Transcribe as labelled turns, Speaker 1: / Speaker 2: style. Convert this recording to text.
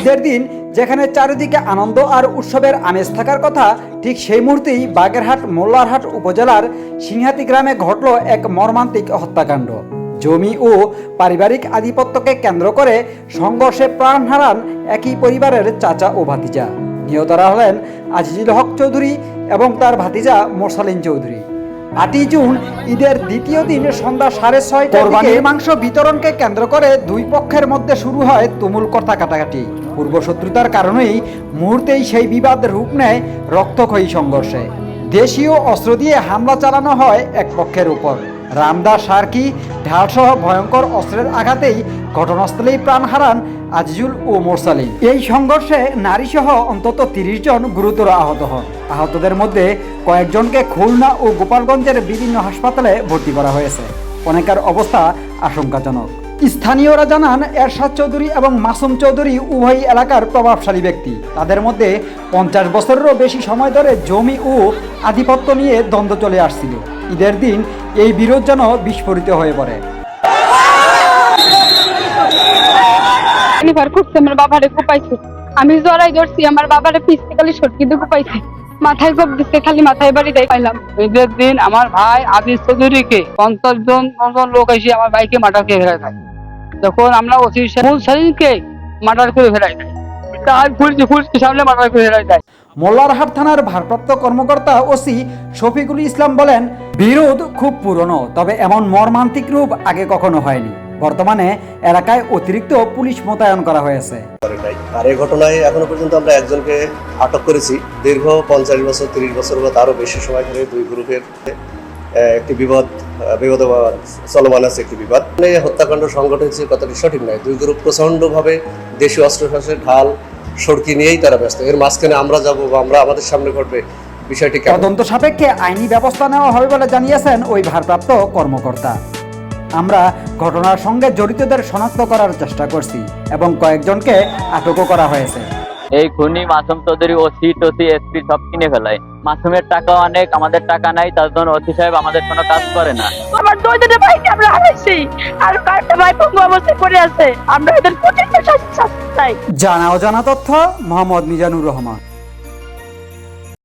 Speaker 1: ঈদের দিন যেখানে চারিদিকে আনন্দ আর উৎসবের আমেজ থাকার কথা, ঠিক সেই মুহূর্তেই বাগেরহাট, মোল্লারহাট উপজেলার সিংহাতি গ্রামে ঘটল এক মর্মান্তিক হত্যাকাণ্ড। জমি ও পারিবারিক আধিপত্যকে কেন্দ্র করে সংঘর্ষে প্রাণ হারান একই পরিবারের চাচা ও ভাতিজা। নিহতরা হলেন আজিজুল হক চৌধুরী এবং তার ভাতিজা মোরসালিন চৌধুরী। আটই জুন ঈদের দ্বিতীয় দিন সন্ধ্যা সাড়ে ছয়টার কোরবানির মাংস বিতরণকে কেন্দ্র করে দুই পক্ষের মধ্যে শুরু হয় তুমুল কথা কাটাকাটি পূর্ব শত্রুতার কারণেই মুহূর্তেই সেই বিবাদ রূপ নেয় রক্তক্ষয়ী সংঘর্ষে। দেশীয় অস্ত্র দিয়ে হামলা চালানো হয় এক পক্ষের উপর। রামদাস সার্কি ঢালসহ ভয়ঙ্কর অস্ত্রের আঘাতেই ঘটনাস্থলেই প্রাণ হারান আজিজুল ও মোরসালিন এই সংঘর্ষে নারীসহ অন্তত তিরিশ জন গুরুতর আহত হন। আহতদের মধ্যে কয়েকজনকে খুলনা ও গোপালগঞ্জের বিভিন্ন হাসপাতালে ভর্তি করা হয়েছে। অনেকের অবস্থা আশঙ্কাজনক। স্থানীয়রা জানান, এরশাদ চৌধুরী এবং মাসুম চৌধুরী উভয় এলাকার প্রভাবশালী ব্যক্তি। তাদের মধ্যে পঞ্চাশ বছরেরও বেশি সময় ধরে জমি ও আধিপত্য নিয়ে দ্বন্দ্ব চলে আসছিল। ঈদের দিন এই বিরোধ যেন বিস্ফোরিত হয়ে পড়ে।
Speaker 2: আমার বাবারে কোপাইছে আমি জড়াই ধরছি আমার বাবারে পিছতে খালি সটকি দিয়ে কোপাইছে মাথায় দিচ্ছে খালি মাথায় বাড়ি দেয় পাইলাম।
Speaker 3: ঈদের দিন আমার ভাই আদিস চৌধুরীকে পঞ্চাশ জন পঞ্চাশ লোক এসে আমার ভাইকে মার্ডার করে ফেলাই দেয়। তখন আমরা ওসি ফুল শরীরকে মার্ডার করে ফেলাই দেয়। তার পুলিশ পুলিশ সামনে মার্ডার করে ফেলাই দেয়।
Speaker 1: মোল্লারহাট থানার ভারপ্রাপ্ত কর্মকর্তা ওসি শফিকুল ইসলাম বলেন, বিরোধ খুব পুরনো, তবে এমন মর্মান্তিক রূপ আগে কখনো হয়নি। বর্তমানে এলাকায় অতিরিক্ত পুলিশ মোতায়েন করা হয়েছে।
Speaker 4: আর এই ঘটনায় এখনও পর্যন্ত আমরা একজনকে আটক করেছি। দীর্ঘ পঞ্চাশ বছর, তিরিশ বছর বা তারও বেশি সময় ধরে দুই গ্রুপের একটি বিবাদ বিবাদ চলমান আছে একটি বিবাদ। হত্যাকাণ্ড সংঘটন হয়েছে, কথাটি সঠিক নয়। দুই গ্রুপ প্রচণ্ডভাবে দেশীয় অস্ত্রশস্ত্রের ঢাল সড়কি নিয়েই তারা ব্যস্ত। এর মাঝখানে আমরা যাব বা আমরা আমাদের সামনে ঘটবে বিষয়টি
Speaker 1: তদন্ত সাপেক্ষে আইনি ব্যবস্থা নেওয়া হবে বলে জানিয়েছেন ওই ভারপ্রাপ্ত কর্মকর্তা। আমরা ঘটনার সঙ্গে জড়িতদের শনাক্ত করার চেষ্টা করছি এবং কয়েকজনকে আটকও করা হয়েছে।
Speaker 5: এই খুনি মাসুম চৌধুরী ওসি টসি এসপি সব কিনে ফেলায়। মাসুমের টাকা অনেক আমাদের টাকা নাই তার জন্য ওসি সাহেব আমাদের কোনো কাজ করে না।
Speaker 2: আমার দুই দুটো ভাইকে আমরা হারাইছি। আর কয়েকটা ভাই পঙ্গু অবস্থায় পড়ে আছে। আমরা এদের প্রতিটা শাস্তি চাই
Speaker 1: জানা অজানা তথ্য মোহাম্মদ মিজানুর রহমান।